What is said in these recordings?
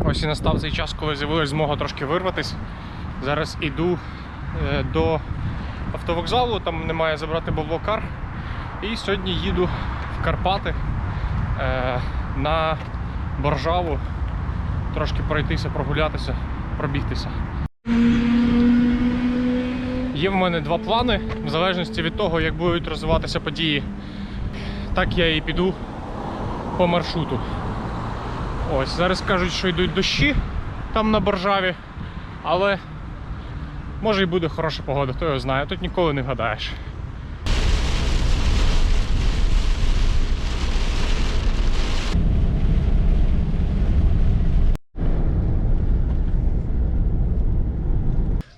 Ось і настав цей час, коли з'явилась змога трошки вирватися. Зараз іду е, до автовокзалу, там немає забрати баблокар. І сьогодні їду в Карпати е, на Боржаву, трошки пройтися, прогулятися, пробігтися. Є в мене два плани, в залежності від того, як будуть розвиватися події. Так я і піду по маршруту. Ось, зараз кажуть, що йдуть дощі там на Боржаві, але може і буде хороша погода, хто його знає, тут ніколи не вгадаєш.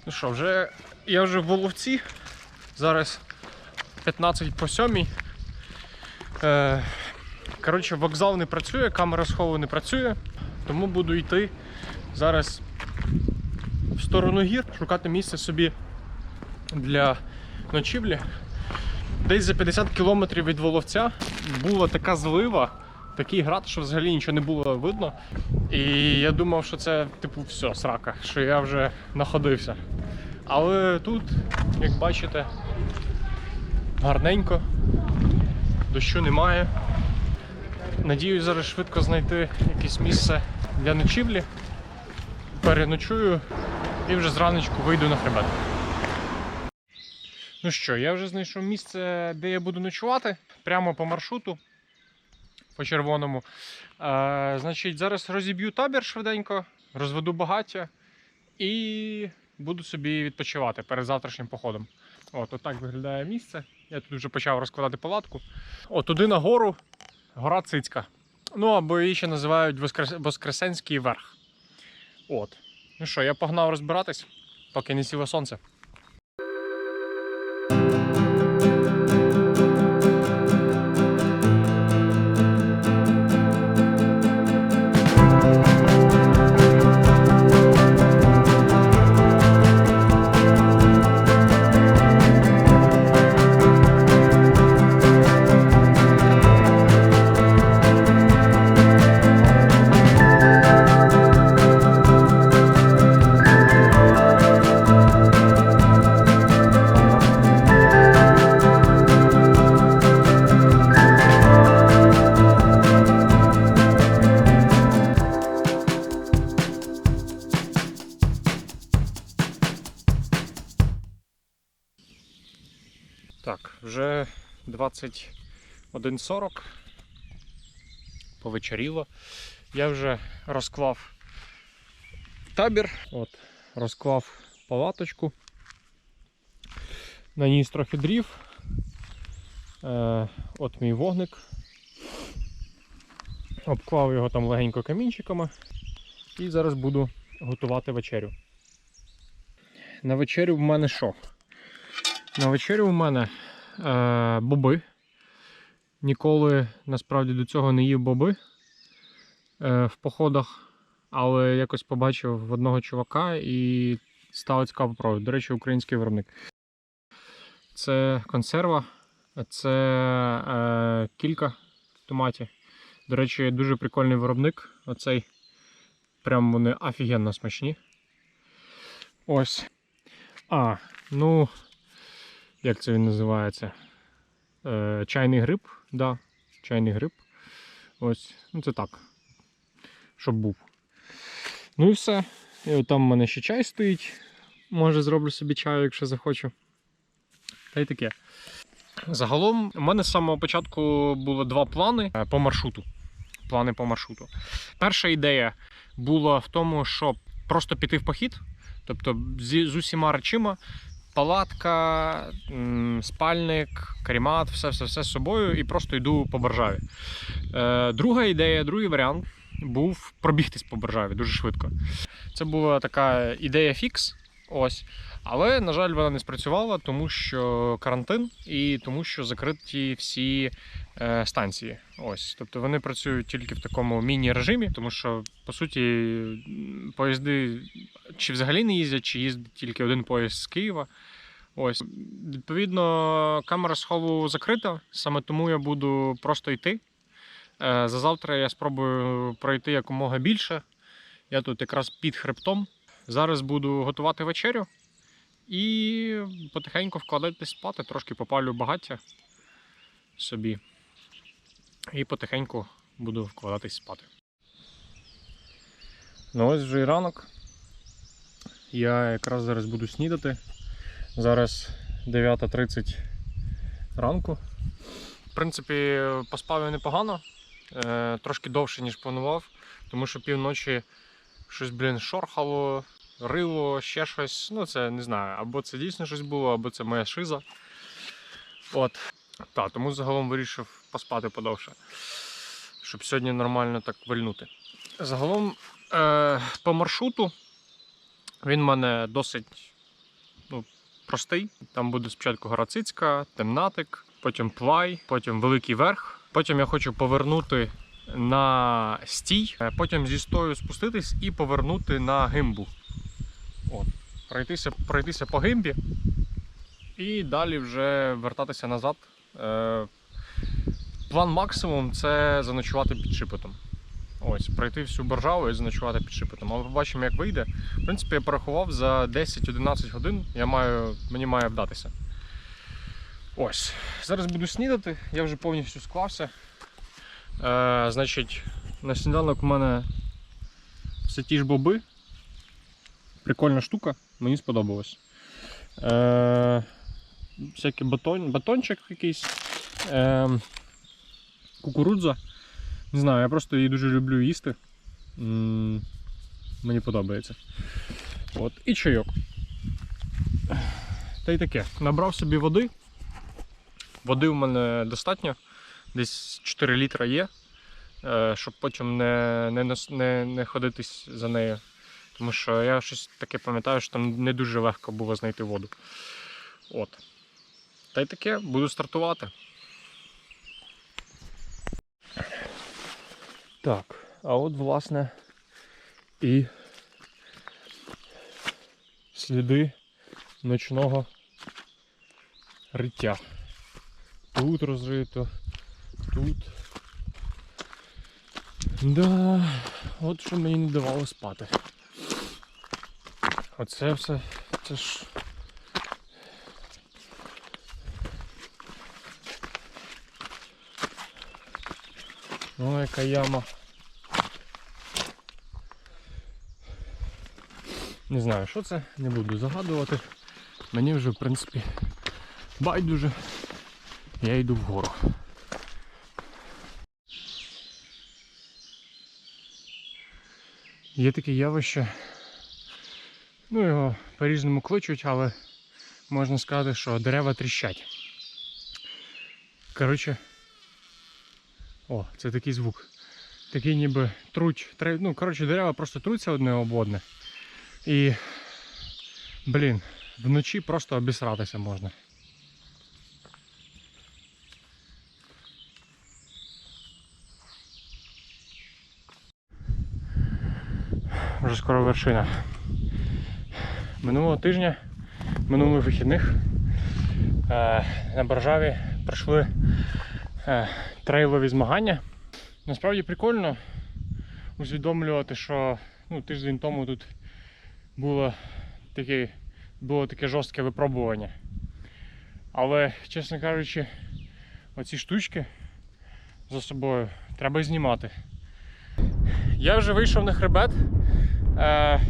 Ну що, вже я вже в Воловці. Зараз 15 по 7. Е, коротше, вокзал не працює, камера схову не працює, тому буду йти зараз в сторону гір, шукати місце собі для ночівлі. Десь за 50 кілометрів від Воловця була така злива, такий град, що взагалі нічого не було видно. І я думав, що це типу все, срака, що я вже находився. Але тут, як бачите, гарненько, дощу немає. Надіюсь зараз швидко знайти якесь місце для ночівлі. Переночую і вже зраночку вийду на хребет. Ну що, я вже знайшов місце, де я буду ночувати, прямо по маршруту, по червоному. Е, значить, зараз розіб'ю табір швиденько, розведу багаття і буду собі відпочивати перед завтрашнім походом. От, отак виглядає місце. Я тут вже почав розкладати палатку. От туди на гору гора Цицька. Ну або її ще називають Воскрес... Воскресенський верх. От. Ну що, я погнав розбиратись, поки не сіло сонце. Вже 21.40. Повечеріло. Я вже розклав табір. От, розклав палаточку. Наніс трохи дрів. Е, от мій вогник. Обклав його там легенько камінчиками. І зараз буду готувати вечерю. На вечерю в мене що? На вечерю у мене е, боби. Ніколи насправді до цього не їв боби е, в походах, але якось побачив в одного чувака і стало цікаво попробувати. До речі, український виробник. Це консерва, це е, кілька в томаті. До речі, дуже прикольний виробник. Оцей прям вони офігенно смачні. Ось. А, ну як це він називається? Е, чайний гриб, да, чайний гриб. Ось, ну це так. Щоб був. Ну і все. І там в мене ще чай стоїть. Може зроблю собі чаю, якщо захочу. Та й таке. Загалом, у мене з самого початку було два плани е, по маршруту. Плани по маршруту. Перша ідея була в тому, щоб просто піти в похід, тобто з усіма речима, палатка, спальник, карімат, все, все, все з собою і просто йду по боржаві. Е, друга ідея, другий варіант був пробігтись по боржаві дуже швидко. Це була така ідея фікс. Ось. Але, на жаль, вона не спрацювала, тому що карантин і тому, що закриті всі е, станції. Ось. Тобто вони працюють тільки в такому міні-режимі, тому що, по суті, поїзди чи взагалі не їздять, чи їздить тільки один поїзд з Києва. Ось. Відповідно, камера схову закрита, саме тому я буду просто йти. Е, За завтра я спробую пройти якомога більше. Я тут якраз під хребтом. Зараз буду готувати вечерю і потихеньку вкладатись спати, трошки попалю багаття собі. І потихеньку буду вкладатись спати. Ну ось вже і ранок. Я якраз зараз буду снідати. Зараз 9.30 ранку. В принципі, поспав я непогано, е, трошки довше, ніж планував, тому що півночі щось, блін, шорхало, рило, ще щось. Ну, це не знаю, або це дійсно щось було, або це моя шиза. От. Та, тому загалом вирішив поспати подовше, щоб сьогодні нормально так вильнути. Загалом е, по маршруту він в мене досить ну, простий. Там буде спочатку Горацицька, Темнатик, потім Плай, потім Великий Верх. Потім я хочу повернути на стій, е, потім зі стою спуститись і повернути на гимбу. Пройтися, пройтися по гимбі і далі вже вертатися назад. Е, План максимум це заночувати під шипотом. Ось, пройти всю боржаву і заночувати під шипотом. Але побачимо, як вийде. В принципі, я порахував за 10-11 годин я маю, мені має вдатися. Ось. Зараз буду снідати, я вже повністю склався. Е, значить, на сніданок у мене все ті ж боби. Прикольна штука, мені сподобалось. Е, всякий батон, батончик якийсь. Е, кукурудза. Не знаю, я просто її дуже люблю їсти. М, Мені подобається. От. І чайок. Та й таке. Набрав собі води. Води в мене достатньо. Десь 4 літра є, е, щоб потім не, не, не, не ходитись за нею. Тому що я щось таке пам'ятаю, що там не дуже легко було знайти воду. От. Та й таке, буду стартувати. Так, а от власне і сліди ночного риття. Тут розрито, тут. Да, от що мені не давало спати. Оце все, це ж. О, яка яма. Не знаю, що це, не буду загадувати. Мені вже, в принципі, байдуже. Я йду вгору. Є таке явище. Ну, його по-різному кличуть, але можна сказати, що дерева тріщать. Коротше, о, це такий звук. Такий ніби труть. Ну, коротше, дерева просто труться одне об одне. І, блін, вночі просто обісратися можна. Вже скоро вершина. Минулого тижня, минулих вихідних е, на Боржаві пройшли е, трейлові змагання. Насправді прикольно усвідомлювати, що ну, тиждень тому тут було таке, було таке жорстке випробування. Але, чесно кажучи, оці штучки за собою треба знімати. Я вже вийшов на хребет, е,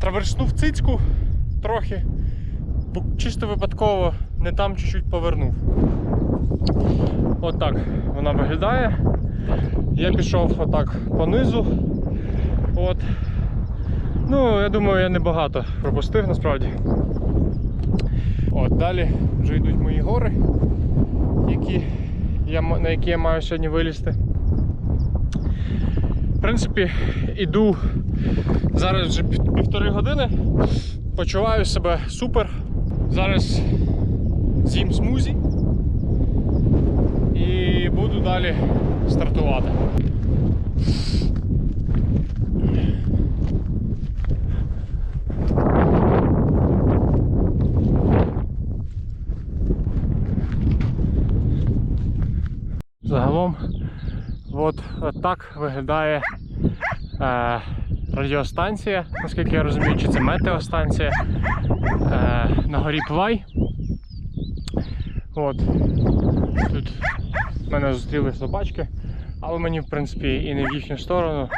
траверснув цицьку трохи, бо чисто випадково не там чуть-чуть повернув. Отак вона виглядає. Я пішов отак понизу. От. Ну, я думаю, я небагато пропустив насправді. От, далі вже йдуть мої гори, які я, на які я маю сьогодні вилізти. Принципі, іду зараз вже півтори години. Почуваю себе супер. Зараз з'їм смузі і буду далі стартувати. Загалом, от, так виглядає е, радіостанція, наскільки я розумію, чи це метеостанція е, на горі Плай. От. Тут мене зустріли собачки, але мені, в принципі, і не в їхню сторону.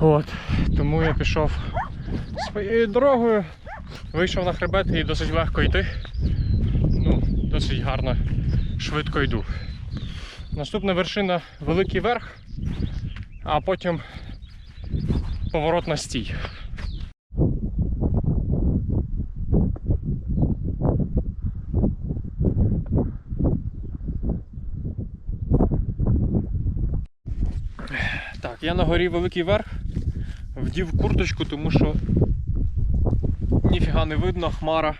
От. Тому я пішов своєю дорогою, вийшов на хребет і досить легко йти. Ну, досить гарно, швидко йду. Наступна вершина Великий Верх, а потім поворот на стій. Так, я на горі Великий Верх вдів курточку, тому що ніфіга не видно, хмара.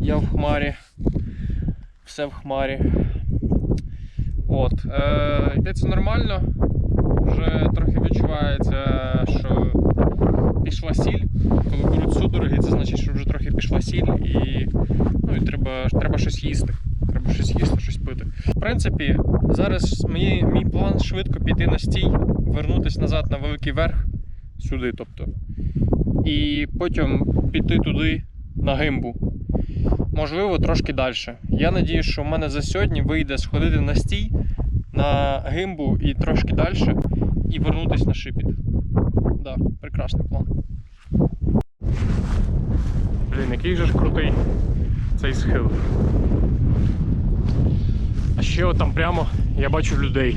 Я в хмарі. Все в хмарі. От. Е, йдеться нормально. Вже трохи відчувається, що пішла сіль. Коли беруть судороги, це значить, що вже трохи пішла сіль і, ну, і треба, треба щось їсти. Треба щось їсти, щось пити. В принципі, зараз мій, мій план швидко піти на стій, вернутися назад на великий верх, сюди, тобто. І потім піти туди на гимбу. Можливо, трошки далі. Я надію, що в мене за сьогодні вийде сходити на стій, на гимбу і трошки далі, і вернутися на шипіт. Да, прекрасний план. Блін, який же ж крутий цей схил. А ще от там прямо я бачу людей.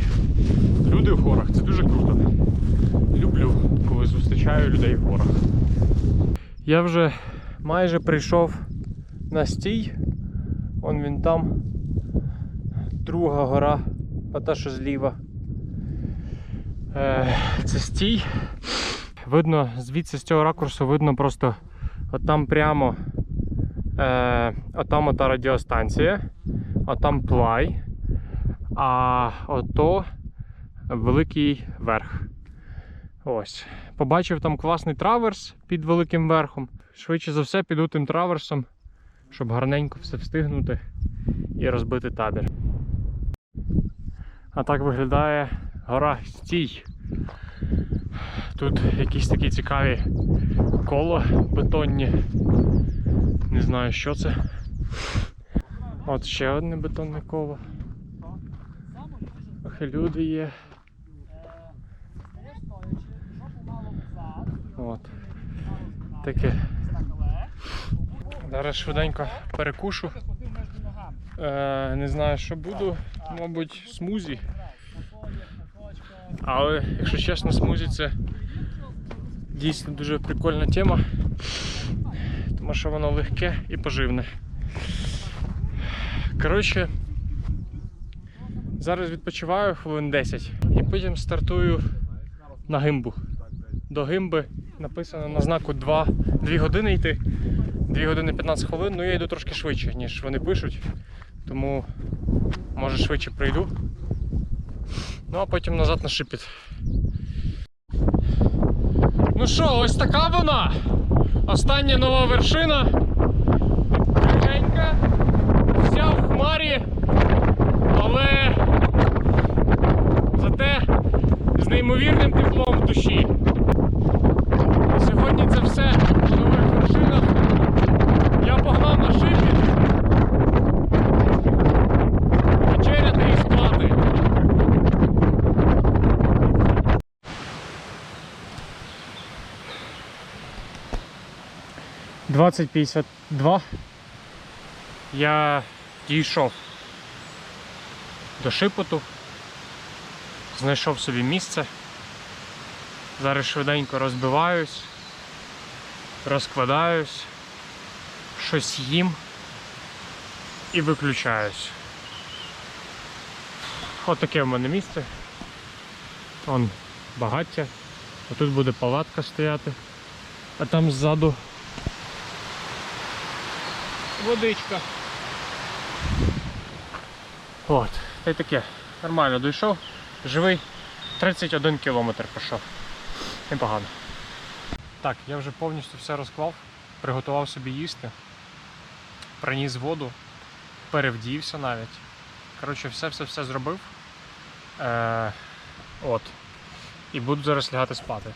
Люди в горах, це дуже круто. Люблю, коли зустрічаю людей в горах. Я вже майже прийшов на стій. Він там. Друга гора, а та що зліва. Е, це стій. Видно, звідси з цього ракурсу видно просто от там прямо е, от ота радіостанція, от там плай, а ото великий верх. Ось. Побачив там класний траверс під великим верхом. Швидше за все піду тим траверсом, щоб гарненько все встигнути і розбити табір. А так виглядає гора стій. Тут якісь такі цікаві коло бетонні. Не знаю, що це. От ще одне бетонне коло. Ох, люди є. От. Таке. Зараз швиденько перекушу. Е, не знаю, що буду. Мабуть, смузі. Але, якщо чесно, смузі це дійсно дуже прикольна тема. Тому що воно легке і поживне. Коротше, зараз відпочиваю хвилин 10 і потім стартую на гимбу. До гимби написано на знаку 2, 2 години йти. 2 години 15 хвилин, ну я йду трошки швидше, ніж вони пишуть. Тому може швидше прийду. Ну а потім назад на шипіт. Ну що, ось така вона. Остання нова вершина. Легенька, вся в хмарі, але зате з неймовірним теплом в душі. Сьогодні це все 12.52 я дійшов до шипоту, знайшов собі місце. Зараз швиденько розбиваюсь, розкладаюсь, щось їм і виключаюсь. Ось таке в мене місце. Вон багаття, а тут буде палатка стояти, а там ззаду водичка. От, та й таке. Нормально дійшов. Живий 31 кілометр пішов. Непогано. Так, я вже повністю все розклав, приготував собі їсти, приніс воду, перевдівся навіть. Коротше, все-все-все зробив. Е, от. І буду зараз лягати спати.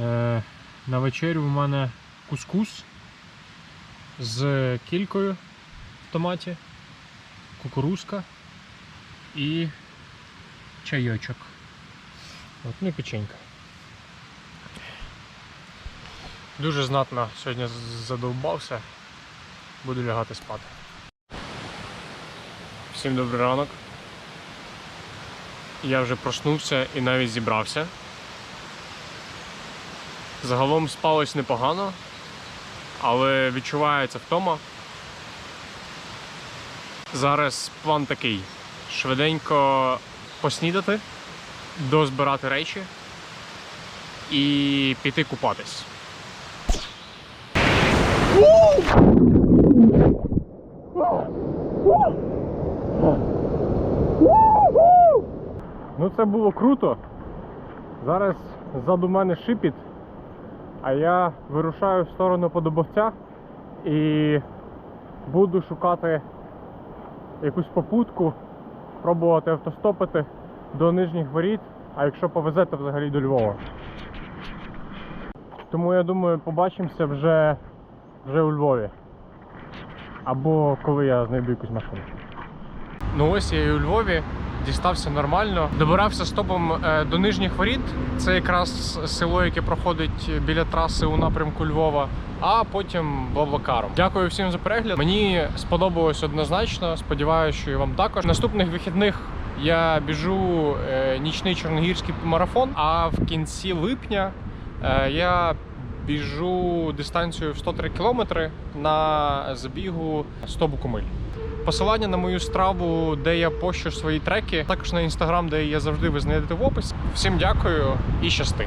Е, на вечерю в мене кускус з кількою в томаті, кукурузка і чайочок. От, ну і печенька. Дуже знатно сьогодні задовбався. Буду лягати спати. Всім добрий ранок. Я вже проснувся і навіть зібрався. Загалом спалось непогано, але відчувається втома. Зараз план такий: швиденько поснідати, дозбирати речі і піти купатись. Ну це було круто. Зараз ззаду мене шипіт, а я вирушаю в сторону подобовця і буду шукати якусь попутку, пробувати автостопити до нижніх воріт, а якщо повезе, то взагалі до Львова. Тому я думаю, побачимося вже, вже у Львові. Або коли я знайду якусь машину. Ну ось я і у Львові дістався нормально. Добирався стопом е, до нижніх воріт. Це якраз село, яке проходить біля траси у напрямку Львова. А потім Блаблакаром. Дякую всім за перегляд. Мені сподобалось однозначно. Сподіваюся, що і вам також. Наступних вихідних я біжу е, нічний чорногірський марафон. А в кінці липня е, я біжу дистанцію в 103 кілометри на забігу 100 букомиль. Посилання на мою страву, де я пощу свої треки, також на інстаграм, де я завжди ви знайдете в описі. Всім дякую і щасти!